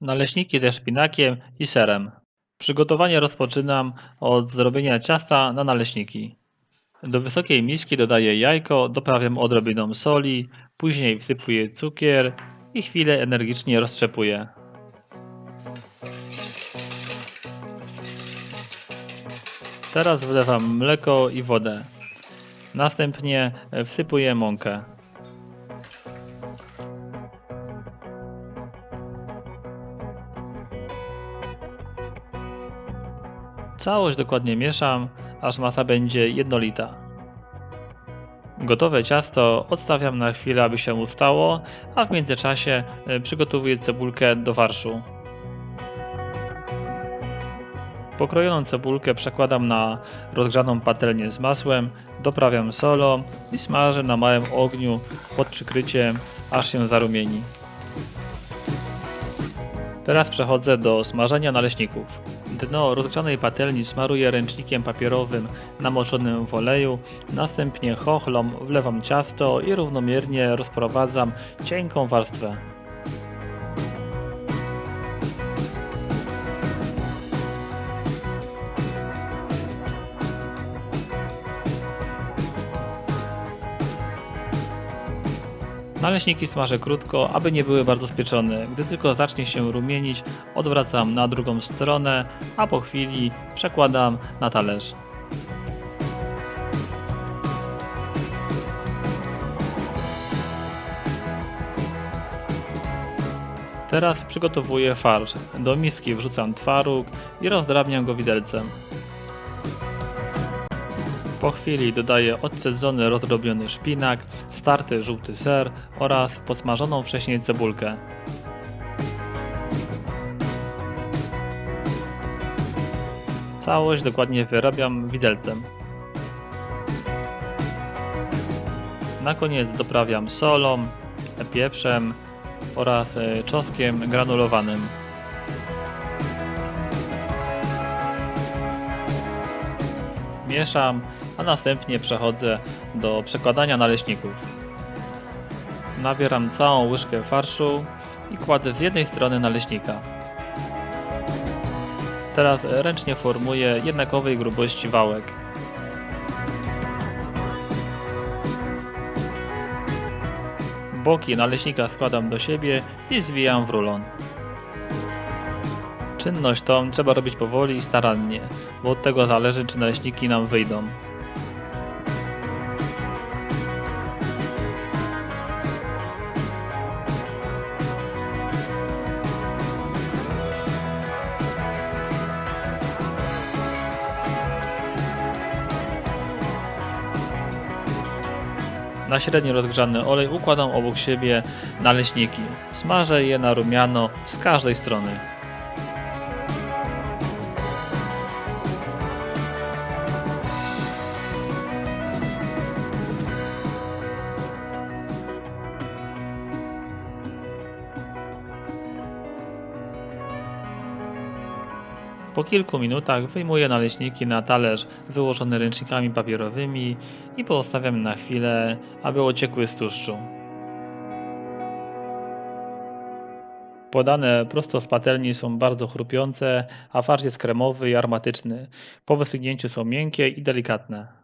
Naleśniki ze szpinakiem i serem. Przygotowanie rozpoczynam od zrobienia ciasta na naleśniki. Do wysokiej miski dodaję jajko, doprawiam odrobiną soli, później wsypuję cukier i chwilę energicznie roztrzepuję. Teraz wlewam mleko i wodę. Następnie wsypuję mąkę. Całość dokładnie mieszam, aż masa będzie jednolita. Gotowe ciasto odstawiam na chwilę, aby się ustało, a w międzyczasie e, przygotowuję cebulkę do farszu. Pokrojoną cebulkę przekładam na rozgrzaną patelnię z masłem, doprawiam solą i smażę na małym ogniu pod przykryciem, aż się zarumieni. Teraz przechodzę do smażenia naleśników. Dno rozgrzanej patelni smaruję ręcznikiem papierowym namoczonym w oleju, następnie chochlą wlewam ciasto i równomiernie rozprowadzam cienką warstwę. Naleśniki smażę krótko, aby nie były bardzo spieczone. Gdy tylko zacznie się rumienić, odwracam na drugą stronę, a po chwili przekładam na talerz. Teraz przygotowuję farsz. Do miski wrzucam twaróg i rozdrabniam go widelcem. Po chwili dodaję odcedzony, rozdrobniony szpinak, starty żółty ser oraz podsmażoną wcześniej cebulkę. Całość dokładnie wyrabiam widelcem. Na koniec doprawiam solą, pieprzem oraz e, czosnkiem granulowanym. Mieszam, a następnie przechodzę do przekładania naleśników. Nabieram całą łyżkę farszu i kładę z jednej strony naleśnika. Teraz ręcznie formuję jednakowej grubości wałek. Boki naleśnika składam do siebie i zwijam w rulon. Czynność tą trzeba robić powoli i starannie, bo od tego zależy czy naleśniki nam wyjdą. Na średnio rozgrzany olej układam obok siebie naleśniki. Smażę je na rumiano z każdej strony. Po kilku minutach wyjmuję naleśniki na talerz wyłożony ręcznikami papierowymi i pozostawiam na chwilę, aby ociekły z tłuszczu. Podane prosto z patelni są bardzo chrupiące, a farsz jest kremowy i aromatyczny. Po wysunięciu są miękkie i delikatne.